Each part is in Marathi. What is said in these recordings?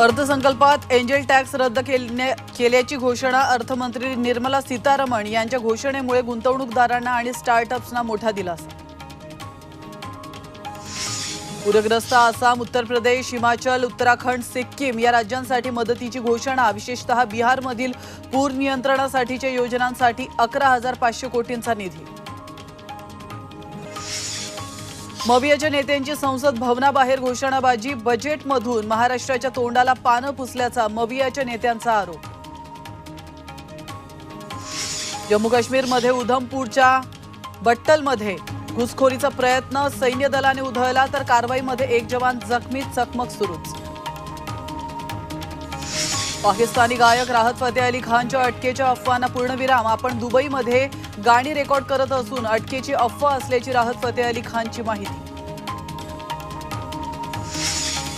अर्थसंकल्पात एंजल टॅक्स रद्द केल्या- केल्याची घोषणा अर्थमंत्री निर्मला सीतारमण यांच्या घोषणेमुळे गुंतवणूकदारांना आणि स्टार्टअप्सना मोठा दिलासा. पूरग्रस्त आसाम उत्तर प्रदेश हिमाचल उत्तराखंड सिक्कीम या राज्यांसाठी मदतीची घोषणा विशेषतः बिहारमधील पूर नियंत्रणासाठीच्या योजनांसाठी अकरा हजार पाचशे कोटींचा निधी. मवियाच्या नेत्यांची संसद भवनाबाहेर घोषणाबाजी बजेटमधून महाराष्ट्राच्या तोंडाला पानं पुसल्याचा मवियाच्या नेत्यांचा आरोप. जम्मू काश्मीरमध्ये उधमपूरच्या बट्टलमध्ये घुसखोरीचा प्रयत्न सैन्य दलाने उधळला तर कारवाईमध्ये एक जवान जखमी चकमक सुरूच. पाकिस्तानी गायक राहत फतेह अली खानच्या अटकेच्या अफवांना पूर्णविराम. आपण दुबईमध्ये गाणी रेकॉर्ड करत असून अटकेची अफवा असल्याची राहत फतेह अली खानची माहिती.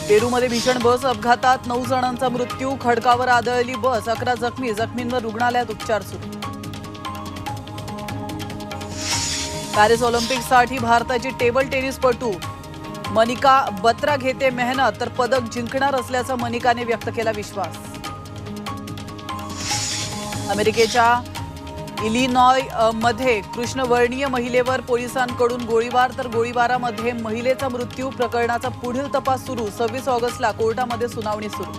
पेरूमध्ये भीषण बस अपघातात नऊ जणांचा मृत्यू खडकावर आदळली बस अकरा जखमी जखमींवर रुग्णालयात उपचार सुरू. पॅरिस ऑलिम्पिकसाठी भारताची टेबल टेनिसपटू मनिका बत्रा घेते मेहनत तर पदक जिंकणार असल्याचा मनिकाने व्यक्त केला विश्वास. अमेरिकेच्या इलिनॉयमध्ये कृष्णवर्णीय महिलेवर पोलिसांकडून गोळीबार तर गोळीबारामध्ये महिलेचा मृत्यू प्रकरणाचा पुढील तपास सुरू. सव्वीस ऑगस्टला कोर्टामध्ये सुनावणी सुरू.